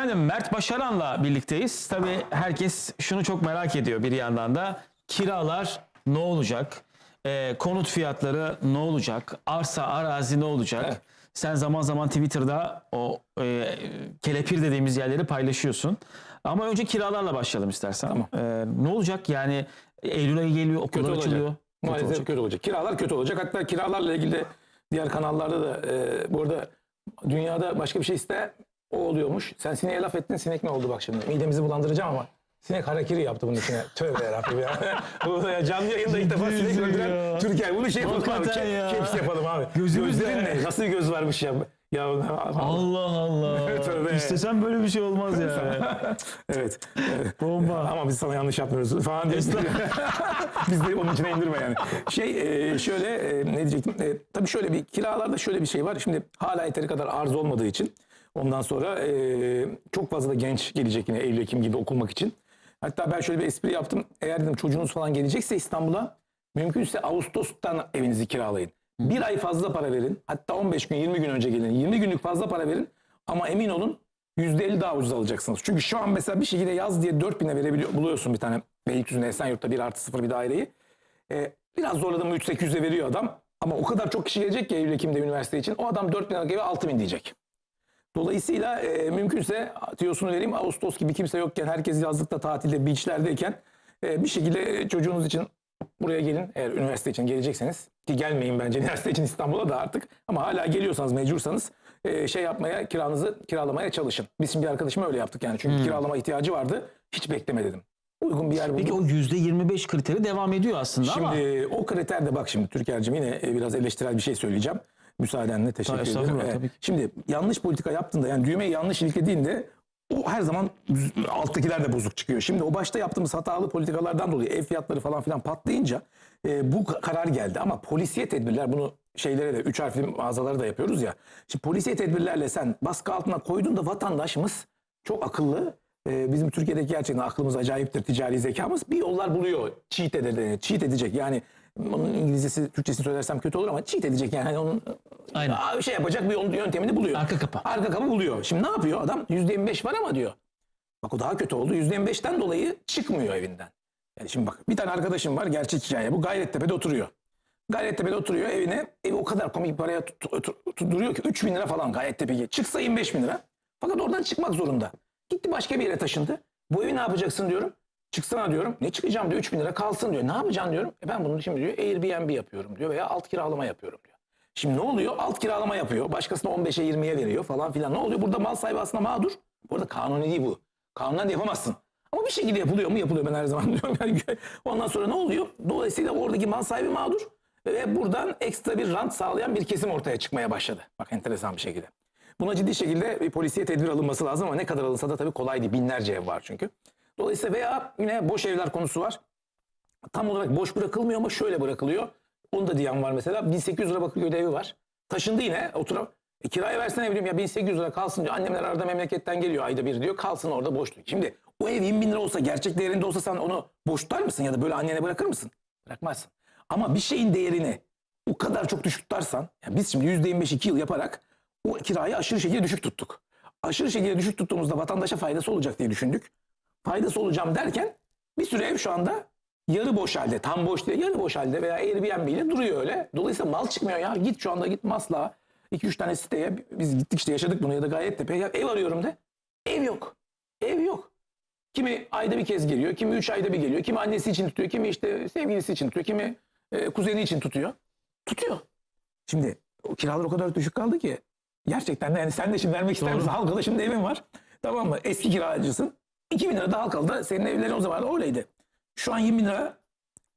Efendim Mert Başaran'la birlikteyiz. Tabii herkes şunu çok merak ediyor bir yandan da. Kiralar ne olacak? Ee, konut fiyatları ne olacak? Arsa, arazi ne olacak? Evet. Sen zaman zaman Twitter'da o e, kelepir dediğimiz yerleri paylaşıyorsun. Ama önce kiralarla başlayalım istersen. Tamam. Ee, ne olacak? Yani Eylül ayı geliyor, Kötü okullar olacak. açılıyor. Kötü Maalesef olacak. kötü olacak. Kiralar kötü olacak. Hatta kiralarla ilgili de diğer kanallarda da e, bu arada dünyada başka bir şey iste o oluyormuş. Sen sineğe laf ettin sinek ne oldu bak şimdi. Midemizi bulandıracağım ama sinek harakiri yaptı bunun içine. Tövbe yarabbim ya. Bu ya canlı yayında ilk defa sinek öldüren. Türkiye. Bunu şey yapalım abi. Ke- ya. Caps yapalım abi. Gözümüz Gözlerin ne? Nasıl bir göz varmış ya. Ya Allah Allah. Tövbe. İstesem böyle bir şey olmaz ya. evet. Evet. Bomba. Ama biz sana yanlış yapmıyoruz falan diye. biz de onun içine indirme yani. Şey e, şöyle e, ne diyecektim? E, tabii şöyle bir kiralarda şöyle bir şey var. Şimdi hala yeteri kadar arz olmadığı için ondan sonra e, çok fazla da genç gelecek yine Eylül Ekim gibi okunmak için. Hatta ben şöyle bir espri yaptım. Eğer dedim çocuğunuz falan gelecekse İstanbul'a mümkünse Ağustos'tan evinizi kiralayın. Bir ay fazla para verin. Hatta 15 gün 20 gün önce gelin. 20 günlük fazla para verin. Ama emin olun %50 daha ucuz alacaksınız. Çünkü şu an mesela bir şekilde yaz diye 4000'e verebiliyor, buluyorsun bir tane Beylikdüzü'nde Esenyurt'ta bir artı sıfır bir daireyi. Ee, biraz zorladım mı 3-800'e veriyor adam. Ama o kadar çok kişi gelecek ki Eylül Ekim'de üniversite için. O adam 4000 liralık eve 6000 diyecek. Dolayısıyla e, mümkünse tiyosunu vereyim Ağustos gibi kimse yokken herkes yazlıkta tatilde beachlerdeyken e, bir şekilde çocuğunuz için buraya gelin eğer üniversite için gelecekseniz ki gelmeyin bence üniversite için İstanbul'a da artık ama hala geliyorsanız mecbursanız e, şey yapmaya kiranızı kiralamaya çalışın. Biz şimdi bir arkadaşıma öyle yaptık yani çünkü kiralama ihtiyacı vardı hiç bekleme dedim. Uygun bir yer bulduk. Peki o %25 kriteri devam ediyor aslında ama. Şimdi o kriter de bak şimdi Türker'cim yine e, biraz eleştirel bir şey söyleyeceğim. Müsaadenle teşekkür Tabii, ederim. tabii ki. Şimdi yanlış politika yaptığında yani düğmeyi yanlış iliklediğinde o her zaman alttakiler de bozuk çıkıyor. Şimdi o başta yaptığımız hatalı politikalardan dolayı ev fiyatları falan filan patlayınca e, bu karar geldi. Ama polisiye tedbirler bunu şeylere de üç harfli mağazaları da yapıyoruz ya. Şimdi polisiye tedbirlerle sen baskı altına koyduğunda vatandaşımız çok akıllı. E, bizim Türkiye'deki gerçekten aklımız acayiptir ticari zekamız. Bir yollar buluyor. Cheat, eder, cheat edecek yani onun İngilizcesi, Türkçesini söylersem kötü olur ama cheat edecek yani. Hani onun Aynen. Şey yapacak bir yöntemini buluyor. Arka kapı. Arka kapı buluyor. Şimdi ne yapıyor adam? %25 var ama diyor. Bak o daha kötü oldu. %25'ten dolayı çıkmıyor evinden. Yani şimdi bak bir tane arkadaşım var gerçek hikaye bu. Gayrettepe'de oturuyor. Gayrettepe'de oturuyor evine. Evi o kadar komik paraya tutturuyor ki 3 bin lira falan Gayrettepe'ye. Çıksa 25 bin lira. Fakat oradan çıkmak zorunda. Gitti başka bir yere taşındı. Bu evi ne yapacaksın diyorum. Çıksana diyorum. Ne çıkacağım diyor 3 bin lira kalsın diyor. Ne yapacaksın diyorum. E ben bunu şimdi diyor Airbnb yapıyorum diyor veya alt kiralama yapıyorum diyor. Şimdi ne oluyor? Alt kiralama yapıyor. Başkasına 15'e 20'ye veriyor falan filan. Ne oluyor? Burada mal sahibi aslında mağdur. Bu arada kanuni değil bu. Kanundan da yapamazsın. Ama bir şekilde yapılıyor mu? Yapılıyor ben her zaman diyorum. Yani ondan sonra ne oluyor? Dolayısıyla oradaki mal sahibi mağdur. Ve buradan ekstra bir rant sağlayan bir kesim ortaya çıkmaya başladı. Bak enteresan bir şekilde. Buna ciddi şekilde polisiye tedbir alınması lazım ama ne kadar alınsa da tabii kolay değil. Binlerce ev var çünkü. Dolayısıyla veya yine boş evler konusu var tam olarak boş bırakılmıyor ama şöyle bırakılıyor. Onu da diyen var mesela. 1800 lira Bakırköy'de evi var. Taşındı yine oturam. E, kiraya versene bileyim ya 1800 lira kalsın diyor. Annemler arada memleketten geliyor ayda bir diyor. Kalsın orada boş diyor. Şimdi o ev 20 bin lira olsa gerçek değerinde olsa sen onu boş tutar mısın ya da böyle annene bırakır mısın? Bırakmazsın. Ama bir şeyin değerini o kadar çok düşük tutarsan yani biz şimdi %25 2 yıl yaparak o kirayı aşırı şekilde düşük tuttuk. Aşırı şekilde düşük tuttuğumuzda vatandaşa faydası olacak diye düşündük. Faydası olacağım derken bir sürü ev şu anda yarı boş halde, tam boş değil, yarı boş halde veya Airbnb ile duruyor öyle. Dolayısıyla mal çıkmıyor ya. Git şu anda git Maslak'a 2-3 tane siteye biz gittik işte yaşadık bunu ya da Gayrettepe. Ya ev arıyorum de. Ev yok. Ev yok. Kimi ayda bir kez geliyor, kimi 3 ayda bir geliyor, kimi annesi için tutuyor, kimi işte sevgilisi için tutuyor, kimi e, kuzeni için tutuyor. Tutuyor. Şimdi o kiralar o kadar düşük kaldı ki gerçekten de yani sen de şimdi vermek ister misin? Halkalı şimdi evin var. Tamam mı? Eski kiracısın. 2000 lira da Halkalı'da senin evlerin o zaman öyleydi. Şu an 20 bin lira.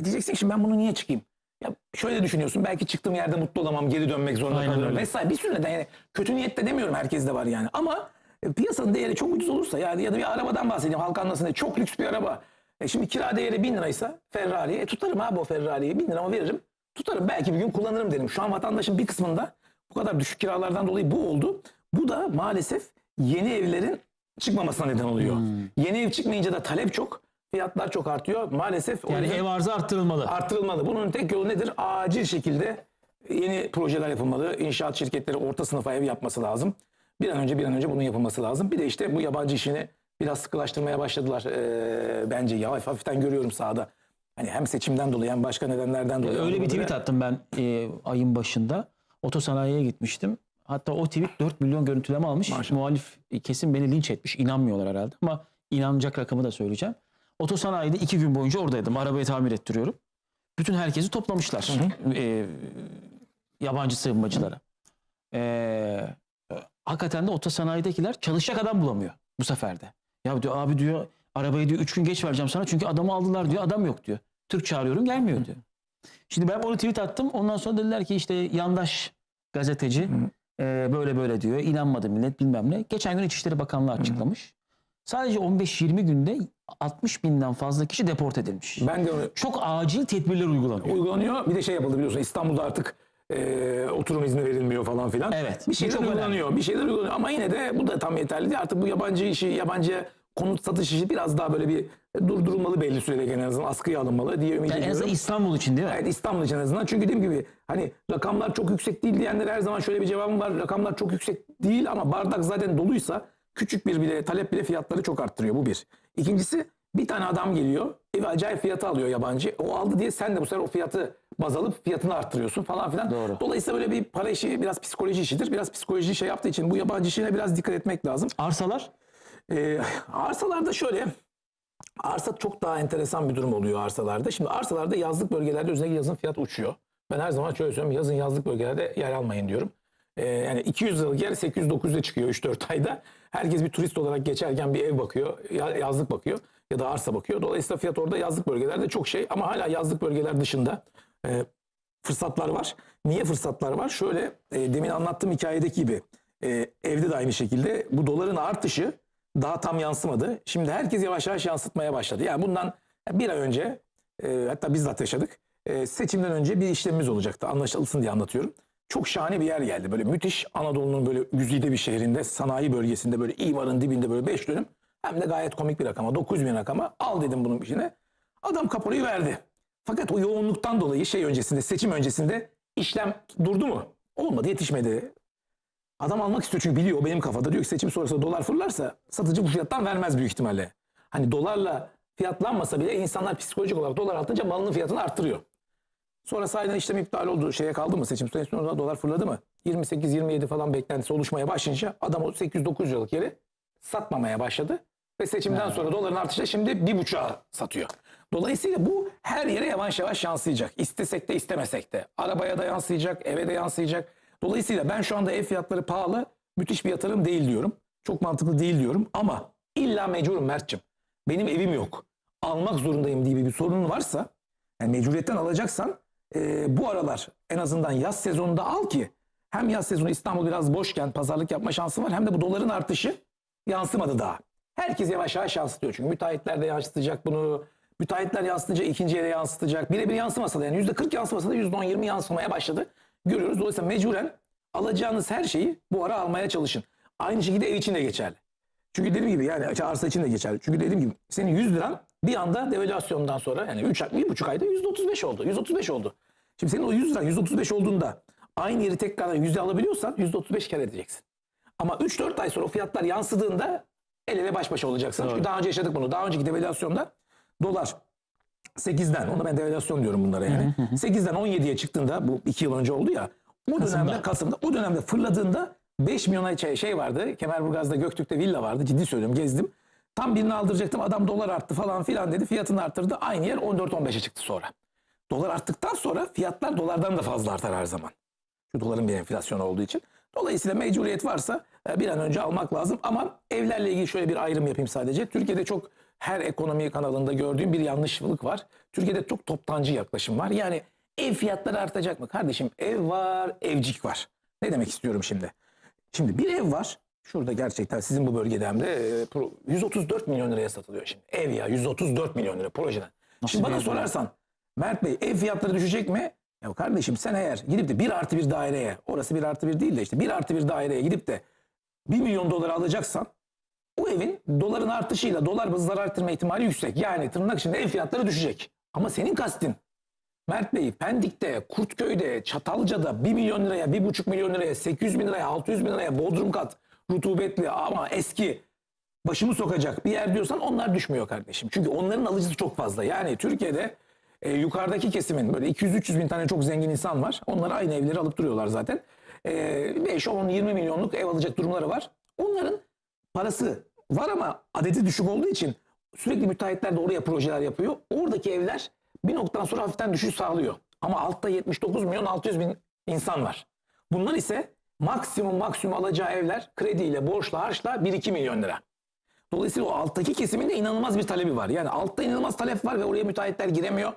Diyeceksin şimdi ben bunu niye çıkayım? Ya şöyle düşünüyorsun belki çıktığım yerde mutlu olamam geri dönmek zorunda Aynen kalıyorum öyle. vesaire. Bir sürü neden yani kötü niyette demiyorum herkes de var yani. Ama e, piyasanın değeri çok ucuz olursa yani ya da bir arabadan bahsedeyim halk anlasın diye çok lüks bir araba. E şimdi kira değeri 1000 liraysa Ferrari'ye e tutarım abi o Ferrari'yi 1000 lirama veririm. Tutarım belki bir gün kullanırım derim. Şu an vatandaşın bir kısmında bu kadar düşük kiralardan dolayı bu oldu. Bu da maalesef yeni evlerin çıkmamasına neden oluyor. Hmm. Yeni ev çıkmayınca da talep çok. Fiyatlar çok artıyor. Maalesef Yani ev arzı arttırılmalı. artırılmalı. Bunun tek yolu nedir? Acil şekilde yeni projeler yapılmalı. İnşaat şirketleri orta sınıfa ev yapması lazım. Bir an önce bir an önce bunun yapılması lazım. Bir de işte bu yabancı işini biraz sıkılaştırmaya başladılar. Ee, bence ya hafiften görüyorum sahada. Hani hem seçimden dolayı hem başka nedenlerden dolayı. Öyle bir tweet attım ben e, ayın başında. Otosanayiye gitmiştim. Hatta o tweet 4 milyon görüntüleme almış. Maşallah. Muhalif kesin beni linç etmiş. İnanmıyorlar herhalde ama inanacak rakamı da söyleyeceğim. Otosanayide iki gün boyunca oradaydım. Arabayı tamir ettiriyorum. Bütün herkesi toplamışlar. E, yabancı sığınmacılara. E, hakikaten de otosanayidekiler çalışacak adam bulamıyor bu sefer de. Ya diyor abi diyor arabayı diyor 3 gün geç vereceğim sana çünkü adamı aldılar diyor adam yok diyor. Türk çağırıyorum gelmiyor diyor. Şimdi ben onu tweet attım. Ondan sonra dediler ki işte yandaş gazeteci e, böyle böyle diyor. İnanmadı millet bilmem ne. Geçen gün İçişleri Bakanlığı açıklamış. Sadece 15-20 günde 60 binden fazla kişi deport edilmiş. Ben de onu Çok acil tedbirler uygulanıyor. uygulanıyor. Bir de şey yapıldı biliyorsun İstanbul'da artık e, oturum izni verilmiyor falan filan. Evet, Bir bu şeyler çok uygulanıyor. Bir şeyler uygulanıyor ama yine de bu da tam yeterli değil. Artık bu yabancı işi, yabancı konut satış işi biraz daha böyle bir durdurulmalı belli sürede en azından askıya alınmalı diye ümit Yani en ediyorum. azından İstanbul için değil mi? Evet İstanbul için en azından. Çünkü dediğim gibi hani rakamlar çok yüksek değil diyenlere her zaman şöyle bir cevabım var. Rakamlar çok yüksek değil ama bardak zaten doluysa küçük bir bile talep bile fiyatları çok arttırıyor. Bu bir. İkincisi bir tane adam geliyor evi acayip fiyatı alıyor yabancı. O aldı diye sen de bu sefer o fiyatı baz alıp fiyatını arttırıyorsun falan filan. Doğru. Dolayısıyla böyle bir para işi biraz psikoloji işidir. Biraz psikoloji şey yaptığı için bu yabancı işine biraz dikkat etmek lazım. Arsalar Ee, arsalarda şöyle arsa çok daha enteresan bir durum oluyor arsalarda. Şimdi arsalarda yazlık bölgelerde özellikle yazın fiyat uçuyor. Ben her zaman şöyle söylüyorum yazın yazlık bölgelerde yer almayın diyorum. Ee, yani 200 liralık yer 800-900'e çıkıyor 3-4 ayda. Herkes bir turist olarak geçerken bir ev bakıyor, ya- yazlık bakıyor ya da arsa bakıyor. Dolayısıyla fiyat orada yazlık bölgelerde çok şey ama hala yazlık bölgeler dışında e, fırsatlar var. Niye fırsatlar var? Şöyle e, demin anlattığım hikayedeki gibi e, evde de aynı şekilde bu doların artışı daha tam yansımadı. Şimdi herkes yavaş yavaş yansıtmaya başladı. Yani bundan bir ay önce e, hatta bizzat yaşadık. E, seçimden önce bir işlemimiz olacaktı. Anlaşılsın diye anlatıyorum. Çok şahane bir yer geldi. Böyle müthiş Anadolu'nun böyle güzide bir şehrinde, sanayi bölgesinde böyle İmar'ın dibinde böyle 5 dönüm. Hem de gayet komik bir rakama. 9 bin rakama. Al dedim bunun içine. Adam kaporayı verdi. Fakat o yoğunluktan dolayı şey öncesinde, seçim öncesinde işlem durdu mu? Olmadı, yetişmedi. Adam almak istiyor çünkü biliyor o benim kafada. Diyor ki seçim sonrası dolar fırlarsa satıcı bu fiyattan vermez büyük ihtimalle. Hani dolarla fiyatlanmasa bile insanlar psikolojik olarak dolar artınca malının fiyatını arttırıyor. Sonra sahiden işlem iptal oldu. Şeye kaldı mı seçim sonrasında dolar fırladı mı? 28-27 falan beklentisi oluşmaya başlayınca adam o 800-900 liralık yeri satmamaya başladı. Ve seçimden sonra doların artışı şimdi bir buçuğa satıyor. Dolayısıyla bu her yere yavaş yavaş yansıyacak. İstesek de istemesek de. Arabaya da yansıyacak, eve de yansıyacak. Dolayısıyla ben şu anda ev fiyatları pahalı, müthiş bir yatırım değil diyorum. Çok mantıklı değil diyorum ama illa mecburum Mert'cim. Benim evim yok. Almak zorundayım diye bir sorunun varsa, yani mecburiyetten alacaksan e, bu aralar en azından yaz sezonunda al ki hem yaz sezonu İstanbul biraz boşken pazarlık yapma şansı var hem de bu doların artışı yansımadı daha. Herkes yavaş yavaş yansıtıyor çünkü müteahhitler de yansıtacak bunu. Müteahhitler yansıtınca ikinci yere yansıtacak. Birebir yansımasa da yani %40 yansımasa da %10-20 yansımaya başladı. Görüyoruz. Dolayısıyla mecburen alacağınız her şeyi bu ara almaya çalışın. Aynı şekilde ev için de geçerli. Çünkü dediğim gibi yani arsa için de geçerli. Çünkü dediğim gibi senin 100 liran bir anda devalüasyondan sonra yani 3 ay, 1,5 ayda %35 oldu. 135 oldu. Şimdi senin o 100 liran 135 olduğunda aynı yeri tekrardan yüzde alabiliyorsan %35 kar edeceksin. Ama 3-4 ay sonra o fiyatlar yansıdığında el ele baş başa olacaksın. Çünkü daha önce yaşadık bunu. Daha önceki devalüasyonda dolar 8'den, ona ben devalüasyon diyorum bunlara yani. 8'den 17'ye çıktığında bu 2 yıl önce oldu ya. O dönemde Kasım'da o dönemde fırladığında 5 milyona şey, şey vardı. Kemerburgaz'da Göktürk'te villa vardı. Ciddi söylüyorum gezdim. Tam birini aldıracaktım. Adam dolar arttı falan filan dedi. Fiyatını arttırdı. Aynı yer 14-15'e çıktı sonra. Dolar arttıktan sonra fiyatlar dolardan da fazla artar her zaman. Şu doların bir enflasyonu olduğu için. Dolayısıyla mecburiyet varsa e, bir an önce almak lazım. Ama evlerle ilgili şöyle bir ayrım yapayım sadece. Türkiye'de çok her ekonomi kanalında gördüğüm bir yanlışlık var. Türkiye'de çok toptancı yaklaşım var. Yani ev fiyatları artacak mı? Kardeşim ev var, evcik var. Ne demek istiyorum şimdi? Şimdi bir ev var. Şurada gerçekten sizin bu bölgede hem de e, pro- 134 milyon liraya satılıyor şimdi. Ev ya 134 milyon lira projeden. şimdi bir bana sorarsan Mert Bey ev fiyatları düşecek mi? Ya kardeşim sen eğer gidip de bir artı bir daireye orası bir artı bir değil de işte bir artı bir daireye gidip de 1 milyon dolar alacaksan o evin doların artışıyla dolar bazı zarar ettirme ihtimali yüksek. Yani tırnak içinde ev fiyatları düşecek. Ama senin kastin Mert Bey Pendik'te, Kurtköy'de, Çatalca'da 1 milyon liraya, 1,5 milyon liraya, 800 bin liraya, 600 bin liraya bodrum kat, rutubetli ama eski başımı sokacak bir yer diyorsan onlar düşmüyor kardeşim. Çünkü onların alıcısı çok fazla. Yani Türkiye'de e, yukarıdaki kesimin böyle 200-300 bin tane çok zengin insan var. Onlar aynı evleri alıp duruyorlar zaten. E, 5, 10, 20 milyonluk ev alacak durumları var. Onların parası var ama adeti düşük olduğu için sürekli müteahhitler de oraya projeler yapıyor. Oradaki evler bir noktadan sonra hafiften düşüş sağlıyor. Ama altta 79 milyon 600 bin insan var. Bunlar ise maksimum maksimum alacağı evler krediyle, borçla, harçla 1-2 milyon lira. Dolayısıyla o alttaki kesimin de inanılmaz bir talebi var. Yani altta inanılmaz talep var ve oraya müteahhitler giremiyor.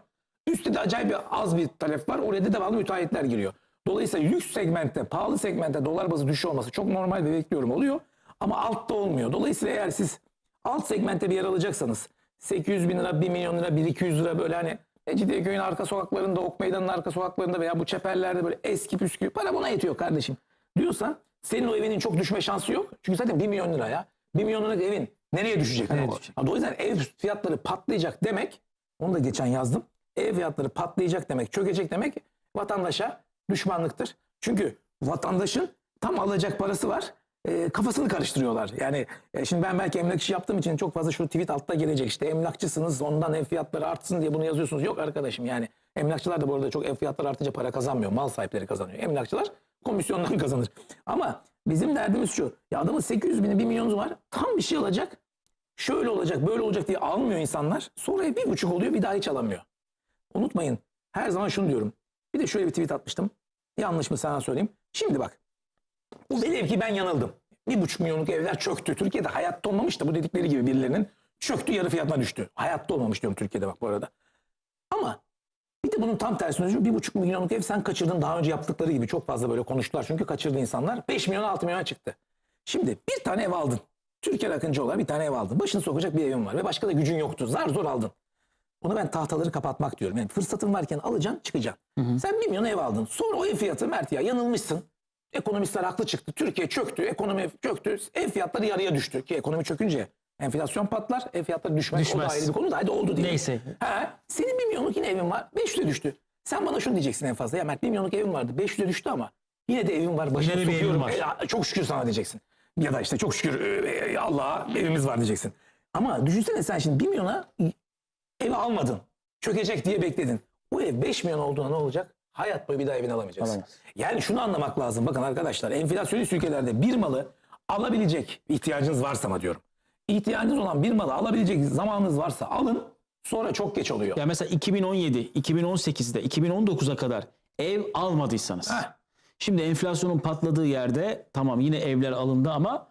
Üstte de acayip bir az bir talep var. Oraya da devamlı müteahhitler giriyor. Dolayısıyla lüks segmentte, pahalı segmentte dolar bazı düşüş olması çok normal ve bekliyorum oluyor. Ama altta olmuyor. Dolayısıyla eğer siz alt segmentte bir yer alacaksanız 800 bin lira, 1 milyon lira, 1-200 lira böyle hani Mecidiyeköy'ün arka sokaklarında, Ok Meydanı'nın arka sokaklarında veya bu çeperlerde böyle eski püskü para buna yetiyor kardeşim diyorsan senin o evinin çok düşme şansı yok. Çünkü zaten 1 milyon lira ya. 1 milyon liralık evin nereye düşecek? Nereye düşecek? O yüzden ev fiyatları patlayacak demek, onu da geçen yazdım. Ev fiyatları patlayacak demek, çökecek demek vatandaşa düşmanlıktır. Çünkü vatandaşın tam alacak parası var. E, kafasını karıştırıyorlar. Yani e, şimdi ben belki emlak işi yaptığım için çok fazla şu tweet altta gelecek. İşte emlakçısınız ondan ev fiyatları artsın diye bunu yazıyorsunuz. Yok arkadaşım yani emlakçılar da bu arada çok ev fiyatları artınca para kazanmıyor. Mal sahipleri kazanıyor. Emlakçılar komisyondan kazanır. Ama bizim derdimiz şu. Ya adamın 800 bini 1 milyonu var. Tam bir şey alacak şöyle olacak böyle olacak diye almıyor insanlar. Sonra ev bir buçuk oluyor bir daha hiç alamıyor. Unutmayın her zaman şunu diyorum. Bir de şöyle bir tweet atmıştım. Yanlış mı sana söyleyeyim. Şimdi bak. Velev ki ben yanıldım. Bir buçuk milyonluk evler çöktü. Türkiye'de hayatta olmamış da bu dedikleri gibi birilerinin çöktü yarı fiyatına düştü. Hayatta olmamış diyorum Türkiye'de bak bu arada. Ama bir de bunun tam tersini. Bir buçuk milyonluk ev sen kaçırdın daha önce yaptıkları gibi çok fazla böyle konuştular. Çünkü kaçırdı insanlar. 5 milyon 6 milyona çıktı. Şimdi bir tane ev aldın. Türkiye Akıncı olarak bir tane ev aldın. Başını sokacak bir evin var ve başka da gücün yoktu. Zar zor aldın. Ona ben tahtaları kapatmak diyorum. Yani fırsatın varken alacaksın çıkacaksın. Sen bir milyon ev aldın. Sonra o ev fiyatı Mert ya yanılmışsın. Ekonomistler haklı çıktı. Türkiye çöktü. Ekonomi çöktü. Ev fiyatları yarıya düştü. Ki ekonomi çökünce enflasyon patlar. Ev fiyatları düşmez. O da Düşmez. ayrı bir konu da hadi oldu diye. Neyse. Ha, senin bir milyonluk yine evin var. 500'e düştü. Sen bana şunu diyeceksin en fazla. Ya Mert bir milyonluk evim vardı. 500'e düştü ama yine de evim var. Başını Yine de bir evim var. E, çok şükür sana diyeceksin. Ya da işte çok şükür e, Allah'a evimiz var diyeceksin. Ama düşünsene sen şimdi 1 milyona ev almadın. Çökecek diye bekledin. O ev 5 milyon olduğuna ne olacak? Hayat boyu bir daha evini alamayacaksın. Alamaz. Yani şunu anlamak lazım. Bakın arkadaşlar enflasyonist ülkelerde bir malı alabilecek ihtiyacınız varsa mı diyorum. İhtiyacınız olan bir malı alabilecek zamanınız varsa alın. Sonra çok geç oluyor. Ya mesela 2017, 2018'de, 2019'a kadar ev almadıysanız. Heh. Şimdi enflasyonun patladığı yerde tamam yine evler alındı ama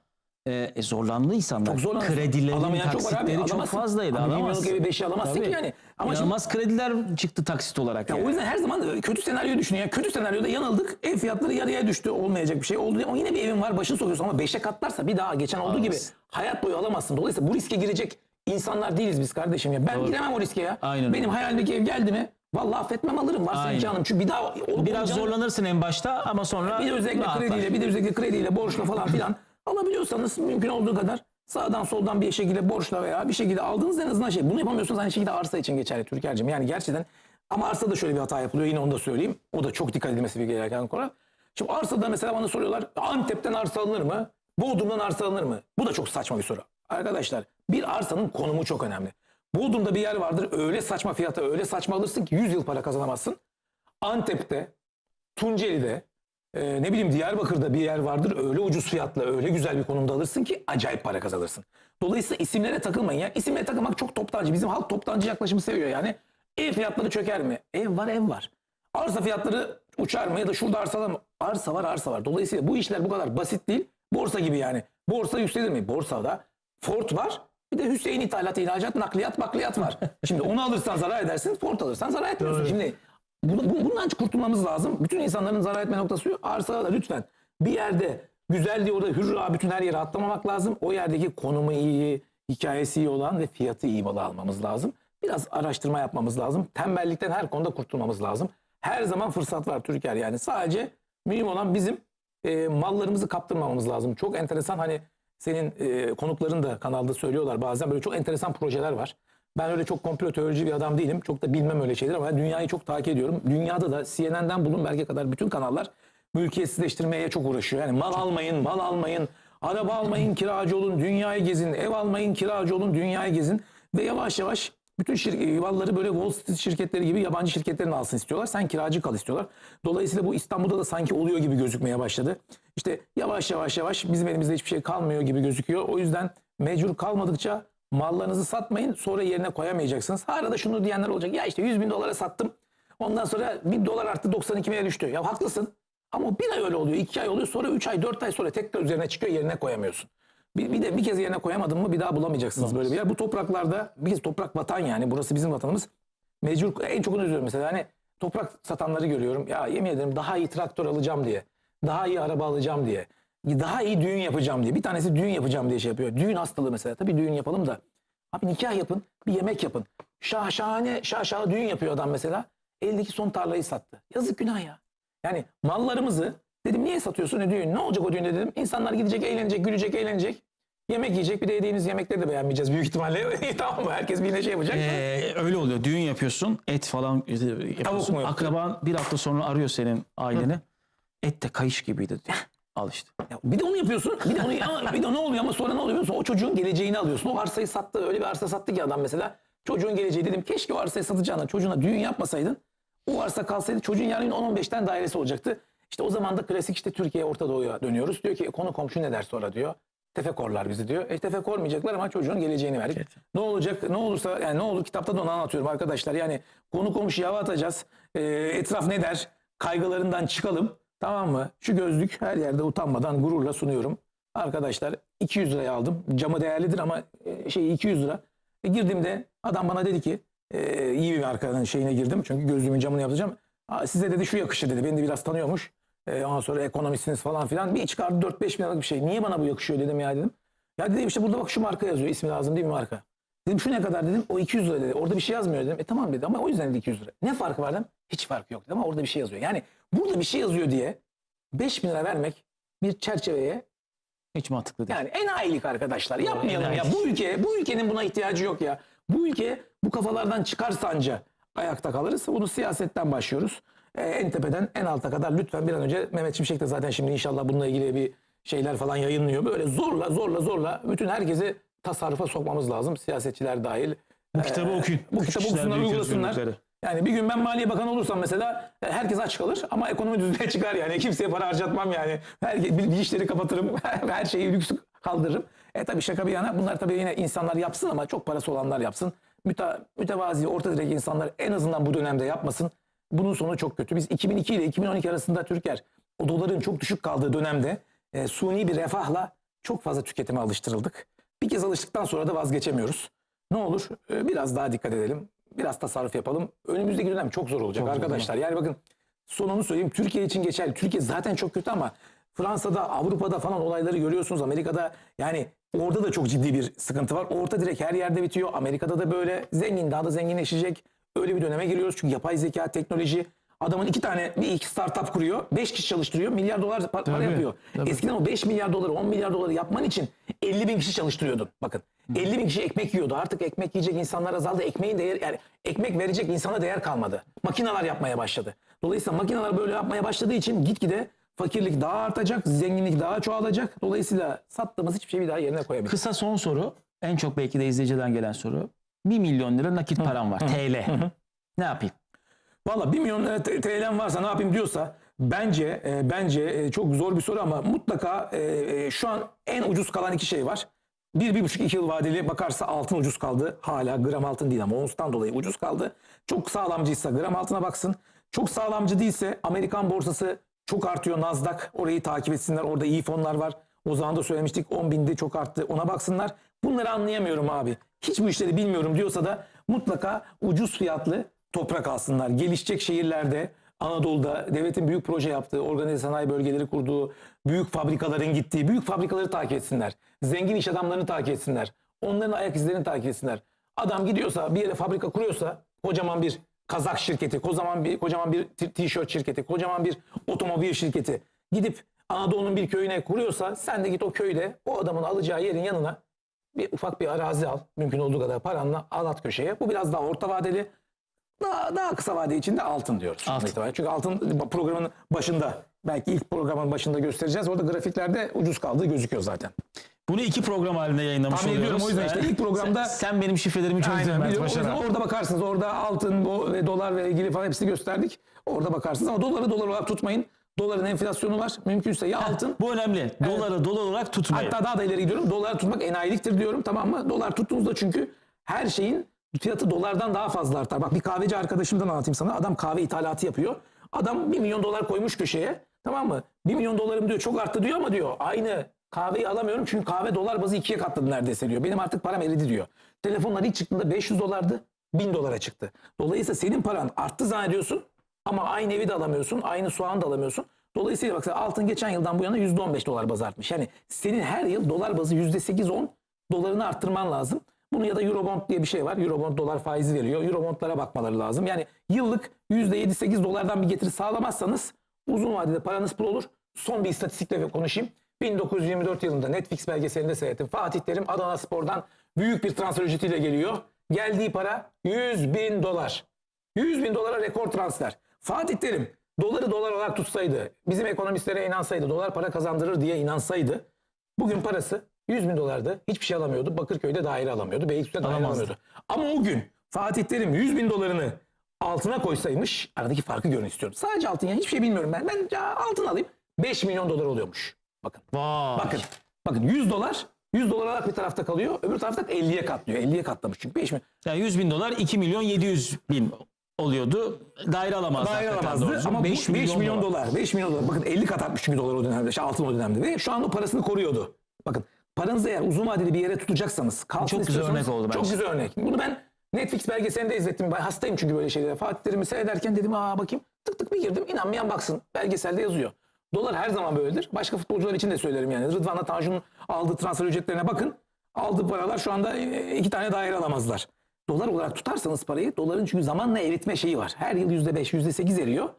e, e, zorlandı insanlar. Çok zorlandı. Kredilerin Alamayan çok var abi, taksitleri çok, alamazsın. fazlaydı. Ama bir Alamaz. milyonluk evi beşi alamazsın ki yani. Ama şimdi- İnanılmaz krediler çıktı taksit olarak. Ya yani. o yüzden her zaman kötü senaryo düşünün. Yani kötü senaryoda yanıldık. Ev fiyatları yarıya düştü. Olmayacak bir şey oldu. Ama yine bir evin var. Başını sokuyorsun ama 5'e katlarsa bir daha geçen olduğu gibi Alamazsın. hayat boyu alamazsın. Dolayısıyla bu riske girecek insanlar değiliz biz kardeşim ya. Ben Doğru. giremem o riske ya. Aynen Benim öyle. hayalimdeki ev geldi mi? Vallahi affetmem alırım. Varsa Aynen. imkanım. Çünkü bir daha olup Biraz olacağını- zorlanırsın en başta ama sonra bir de özellikle rahatlar. krediyle, bir de özellikle krediyle, borçla falan filan alabiliyorsanız mümkün olduğu kadar sağdan soldan bir şekilde borçla veya bir şekilde aldığınız en azından şey. Bunu yapamıyorsanız aynı şekilde arsa için geçerli Türker'cim. Yani gerçekten ama arsada şöyle bir hata yapılıyor. Yine onu da söyleyeyim. O da çok dikkat edilmesi gereken konu. Şimdi arsada mesela bana soruyorlar. Antep'ten arsa alınır mı? Bodrum'dan arsa alınır mı? Bu da çok saçma bir soru. Arkadaşlar bir arsanın konumu çok önemli. Bodrum'da bir yer vardır. Öyle saçma fiyata öyle saçma alırsın ki 100 yıl para kazanamazsın. Antep'te, Tunceli'de, e, ne bileyim Diyarbakır'da bir yer vardır. Öyle ucuz fiyatla, öyle güzel bir konumda alırsın ki acayip para kazanırsın. Dolayısıyla isimlere takılmayın ya. İsimlere takılmak çok toptancı. Bizim halk toptancı yaklaşımı seviyor yani. Ev fiyatları çöker mi? Ev var, ev var. Arsa fiyatları uçar mı ya da şurada arsa mı? Arsa var, arsa var. Dolayısıyla bu işler bu kadar basit değil. Borsa gibi yani. Borsa yükselir mi? Borsada Ford var. Bir de Hüseyin ithalat, ihracat, nakliyat, bakliyat var. Şimdi onu alırsan zarar edersin. Ford alırsan zarar etmiyorsun. Doğru. Şimdi bundan kurtulmamız lazım. Bütün insanların zarar etme noktası da lütfen bir yerde güzel diye orada hürra bütün her yere atlamamak lazım. O yerdeki konumu iyi, hikayesi iyi olan ve fiyatı iyi malı almamız lazım. Biraz araştırma yapmamız lazım. Tembellikten her konuda kurtulmamız lazım. Her zaman fırsat var Türker yani. Sadece mühim olan bizim e, mallarımızı kaptırmamamız lazım. Çok enteresan hani senin e, konukların da kanalda söylüyorlar bazen böyle çok enteresan projeler var. Ben öyle çok komplo teorici bir adam değilim. Çok da bilmem öyle şeyler ama dünyayı çok takip ediyorum. Dünyada da CNN'den Bloomberg'e kadar bütün kanallar mülkiyetsizleştirmeye çok uğraşıyor. Yani mal almayın, mal almayın. Araba almayın kiracı olun dünyayı gezin. Ev almayın kiracı olun dünyayı gezin. Ve yavaş yavaş bütün şir- yuvaları böyle Wall Street şirketleri gibi yabancı şirketlerin alsın istiyorlar. Sen kiracı kal istiyorlar. Dolayısıyla bu İstanbul'da da sanki oluyor gibi gözükmeye başladı. İşte yavaş yavaş yavaş bizim elimizde hiçbir şey kalmıyor gibi gözüküyor. O yüzden mecbur kalmadıkça mallarınızı satmayın sonra yerine koyamayacaksınız. Hala da şunu diyenler olacak. Ya işte 100 bin dolara sattım. Ondan sonra 1000 dolar arttı 92 bine düştü. Ya haklısın. Ama bir ay öyle oluyor. iki ay oluyor. Sonra 3 ay 4 ay sonra tekrar üzerine çıkıyor yerine koyamıyorsun. Bir, bir de bir kez yerine koyamadın mı bir daha bulamayacaksınız böyle bir yer. Bu topraklarda bir kez toprak vatan yani. Burası bizim vatanımız. Mecbur en çok onu üzülüyorum mesela. Hani toprak satanları görüyorum. Ya yemin ederim daha iyi traktör alacağım diye. Daha iyi araba alacağım diye. Daha iyi düğün yapacağım diye. Bir tanesi düğün yapacağım diye şey yapıyor. Düğün hastalığı mesela. Tabii düğün yapalım da. Abi nikah yapın. Bir yemek yapın. Şah, şahane şaşalı düğün yapıyor adam mesela. Eldeki son tarlayı sattı. Yazık günah ya. Yani mallarımızı dedim niye satıyorsun ne düğün? Ne olacak o düğünde dedim. İnsanlar gidecek, eğlenecek, gülecek, eğlenecek. Yemek yiyecek. Bir de yediğiniz yemekleri de beğenmeyeceğiz büyük ihtimalle. tamam mı? Herkes bir şey yapacak. Ee, öyle oluyor. Düğün yapıyorsun. Et falan e, yapıyorsun. mu yok? Akraban bir hafta sonra arıyor senin aileni. Et de kayış gibiydi diyor. Al işte. Ya bir de onu yapıyorsun. Bir de onu ama bir de ne oluyor ama sonra ne oluyor musun? O çocuğun geleceğini alıyorsun. O arsayı sattı. Öyle bir arsa sattı ki adam mesela. Çocuğun geleceği dedim. Keşke o arsayı satacağına çocuğuna düğün yapmasaydın. O arsa kalsaydı çocuğun yarın 10-15'ten dairesi olacaktı. İşte o zaman da klasik işte Türkiye Orta Doğu'ya dönüyoruz. Diyor ki konu komşu ne der sonra diyor. Tefekorlar bizi diyor. E tefekormayacaklar ama çocuğun geleceğini verdik. Evet. Ne olacak ne olursa yani ne olur kitapta da onu anlatıyorum arkadaşlar. Yani konu komşuya hava atacağız. E, etraf ne der? Kaygılarından çıkalım. Tamam mı? Şu gözlük her yerde utanmadan gururla sunuyorum. Arkadaşlar 200 liraya aldım. Camı değerlidir ama e, şey 200 lira. E, girdiğimde adam bana dedi ki e, iyi bir markanın şeyine girdim. Çünkü gözlüğümün camını yapacağım. Size dedi şu yakışır dedi. Beni de biraz tanıyormuş. E, ondan sonra ekonomistsiniz falan filan. Bir çıkardı 4-5 bin liralık bir şey. Niye bana bu yakışıyor dedim ya dedim. Ya dedim işte burada bak şu marka yazıyor. İsmi lazım değil mi marka? Dedim şu ne kadar dedim. O 200 lira dedi. Orada bir şey yazmıyor dedim. E tamam dedi ama o yüzden dedi 200 lira. Ne farkı var dedim. Hiç farkı yok ama orada bir şey yazıyor. Yani burada bir şey yazıyor diye 5 bin lira vermek bir çerçeveye Hiç mantıklı değil. yani enayilik arkadaşlar. Yapmayalım ya. Bu ülke, bu ülkenin buna ihtiyacı yok ya. Bu ülke bu kafalardan çıkarsa anca ayakta kalırız. Bunu siyasetten başlıyoruz. Ee, en tepeden en alta kadar lütfen bir an önce Mehmet Şimşek de zaten şimdi inşallah bununla ilgili bir şeyler falan yayınlıyor. Böyle zorla zorla zorla bütün herkesi tasarrufa sokmamız lazım. Siyasetçiler dahil. Bu kitabı okuyun. Bu Küçük kitabı işler, okusunlar, büyük uygulasınlar. özgürlükleri. Yani bir gün ben Maliye Bakanı olursam mesela e, herkes aç kalır ama ekonomi düzene çıkar yani. Kimseye para harcatmam yani. Her, bir işleri kapatırım. Her şeyi lüks kaldırırım. E tabii şaka bir yana bunlar tabii yine insanlar yapsın ama çok parası olanlar yapsın. Müte, mütevazi, orta direk insanlar en azından bu dönemde yapmasın. Bunun sonu çok kötü. Biz 2002 ile 2012 arasında Türker o doların çok düşük kaldığı dönemde e, suni bir refahla çok fazla tüketime alıştırıldık. Bir kez alıştıktan sonra da vazgeçemiyoruz. Ne olur e, biraz daha dikkat edelim. Biraz tasarruf yapalım. Önümüzdeki dönem çok zor olacak Çok zor, arkadaşlar. Yani bakın sonunu söyleyeyim. Türkiye için geçerli. Türkiye zaten çok kötü ama Fransa'da, Avrupa'da falan olayları görüyorsunuz. Amerika'da yani orada da çok ciddi bir sıkıntı var. Orta direkt her yerde bitiyor. Amerika'da da böyle zengin daha da zenginleşecek. Öyle bir döneme giriyoruz. Çünkü yapay zeka, teknoloji adamın iki tane bir iki startup kuruyor. Beş kişi çalıştırıyor. Milyar dolar pa- para Tabii, yapıyor. tabii. Eskiden o 5 milyar doları 10 milyar doları yapman için 50 bin kişi çalıştırıyordun. Bakın 50 bin kişi ekmek yiyordu. Artık ekmek yiyecek insanlar azaldı. Ekmeğin değer yani ekmek verecek insana değer kalmadı. Makineler yapmaya başladı. Dolayısıyla makineler böyle yapmaya başladığı için gitgide fakirlik daha artacak, zenginlik daha çoğalacak. Dolayısıyla sattığımız hiçbir şeyi bir daha yerine koyamayacağız. Kısa son soru. En çok belki de izleyiciden gelen soru. 1 milyon lira nakit param var. TL. Ne yapayım? Valla 1 milyon lira TL'm varsa ne yapayım diyorsa bence e, bence e, çok zor bir soru ama mutlaka e, e, şu an en ucuz kalan iki şey var. Bir, bir buçuk, iki yıl vadeli bakarsa altın ucuz kaldı. Hala gram altın değil ama onstan dolayı ucuz kaldı. Çok sağlamcıysa gram altına baksın. Çok sağlamcı değilse Amerikan borsası çok artıyor. Nasdaq orayı takip etsinler. Orada iyi fonlar var. O zaman da söylemiştik 10 binde çok arttı. Ona baksınlar. Bunları anlayamıyorum abi. Hiç bu işleri bilmiyorum diyorsa da mutlaka ucuz fiyatlı toprak alsınlar. Gelişecek şehirlerde Anadolu'da devletin büyük proje yaptığı, organize sanayi bölgeleri kurduğu, büyük fabrikaların gittiği, büyük fabrikaları takip etsinler. Zengin iş adamlarını takip etsinler. Onların ayak izlerini takip etsinler. Adam gidiyorsa bir yere fabrika kuruyorsa kocaman bir kazak şirketi, kocaman bir kocaman bir tişört şirketi, kocaman bir otomobil şirketi gidip Anadolu'nun bir köyüne kuruyorsa sen de git o köyde o adamın alacağı yerin yanına bir ufak bir arazi al. Mümkün olduğu kadar paranla al at köşeye. Bu biraz daha orta vadeli. Daha, daha kısa vade içinde altın diyoruz. Altın. İtibaren. Çünkü altın programın başında Belki ilk programın başında göstereceğiz. Orada grafiklerde ucuz kaldığı gözüküyor zaten. Bunu iki program halinde yayınlamış Tahmin ediyorum, o yüzden işte ilk programda- Sen, sen benim şifrelerimi çözdün Mert Başaran. orada bakarsınız. Orada altın ve dolar ve ilgili falan hepsini gösterdik. Orada bakarsınız ama doları dolar olarak tutmayın. Doların enflasyonu var. Mümkünse ya altın Bu önemli. Doları dolar olarak tutmayın. Hatta daha da ileri gidiyorum. Dolar tutmak enayiliktir diyorum tamam mı? Dolar tuttuğunuzda çünkü her şeyin fiyatı dolardan daha fazla artar. Bak bir kahveci arkadaşımdan anlatayım sana. Adam kahve ithalatı yapıyor. Adam 1 milyon dolar koymuş köşeye. Tamam mı? 1 milyon dolarım diyor çok arttı diyor ama diyor aynı kahveyi alamıyorum çünkü kahve dolar bazı ikiye katladı neredeyse diyor. Benim artık param eridi diyor. Telefonlar ilk çıktığında 500 dolardı 1000 dolara çıktı. Dolayısıyla senin paran arttı zannediyorsun ama aynı evi de alamıyorsun, aynı soğan da alamıyorsun. Dolayısıyla bak altın geçen yıldan bu yana %15 dolar bazı artmış. Yani senin her yıl dolar bazı %8-10 dolarını arttırman lazım. Bunu ya da Eurobond diye bir şey var. Eurobond dolar faizi veriyor. Eurobondlara bakmaları lazım. Yani yıllık %7-8 dolardan bir getiri sağlamazsanız uzun vadede paranız pul olur. Son bir istatistikle konuşayım. 1924 yılında Netflix belgeselinde seyrettim. Fatih Terim Adana Spor'dan büyük bir transfer ücretiyle geliyor. Geldiği para 100 bin dolar. 100 bin dolara rekor transfer. Fatih Terim doları dolar olarak tutsaydı, bizim ekonomistlere inansaydı, dolar para kazandırır diye inansaydı, bugün parası 100 bin dolardı. Hiçbir şey alamıyordu. Bakırköy'de daire alamıyordu. Beylikdüzü'de daire Alamazdı. alamıyordu. Ama o gün Fatih Terim 100 bin dolarını altına koysaymış, aradaki farkı görün istiyorum. Sadece altın ya hiçbir şey bilmiyorum ben. Ben altın alayım. 5 milyon dolar oluyormuş. Bakın. Vay. Bakın. Bakın 100 dolar 100 dolar olarak bir tarafta kalıyor. Öbür tarafta 50'ye katlıyor. 50'ye katlamış çünkü 5 milyon. Yani 100 bin dolar 2 milyon 700 bin oluyordu. Daire alamazdı. Daire hakikaten alamazdı doğrusu. ama 5 5 milyon, milyon, dolar. 5 milyon dolar. Bakın 50 kat artmış çünkü dolar o dönemde. Şey, altın o dönemde. Ve şu anda parasını koruyordu. Bakın paranızı eğer uzun vadeli bir yere tutacaksanız kalsın Çok güzel istiyorsanız- örnek oldu Çok bence. güzel örnek. Bunu ben Netflix belgeselinde izlettim. Ben hastayım çünkü böyle şeylere. Fatih Terim'i seyrederken dedim aa bakayım. Tık tık bir girdim. İnanmayan baksın. Belgeselde yazıyor. Dolar her zaman böyledir. Başka futbolcular için de söylerim yani. Rıdvan'la Tanju'nun aldığı transfer ücretlerine bakın. Aldığı paralar şu anda e, iki tane daire alamazlar. Dolar olarak tutarsanız parayı doların çünkü zamanla eritme şeyi var. Her yıl yüzde beş, yüzde sekiz eriyor.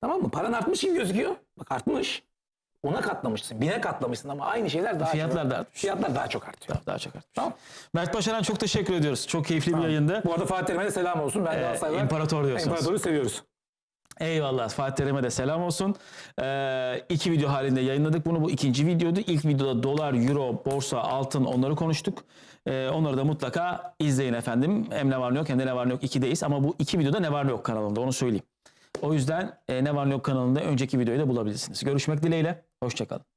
Tamam mı? Paran artmış gibi gözüküyor. Bak artmış. Ona katlamışsın. Bine katlamışsın ama aynı şeyler daha Fiyatlar çok, da artmış. Fiyatlar daha çok artıyor. Daha çok artmış. Tamam. Mert Başaran çok teşekkür ediyoruz. Çok keyifli bir yayındı. Bu arada Fatih Terim'e de selam olsun. Ben Galatasaraylar imparator diyorsunuz. İmparatoru seviyoruz. Eyvallah. Fatih Terim'e de selam olsun. Ee, iki video halinde yayınladık bunu. Bu ikinci videodu. İlk videoda dolar, euro, borsa, altın onları konuştuk. Ee, onları da mutlaka izleyin efendim. Hem ne var ne yok hem de ne var ne yok 2'deyiz. Ama bu iki videoda ne var ne yok kanalında onu söyleyeyim. O yüzden e, ne var ne yok kanalında önceki videoyu da bulabilirsiniz. Görüşmek dileğiyle. Hoşçakalın.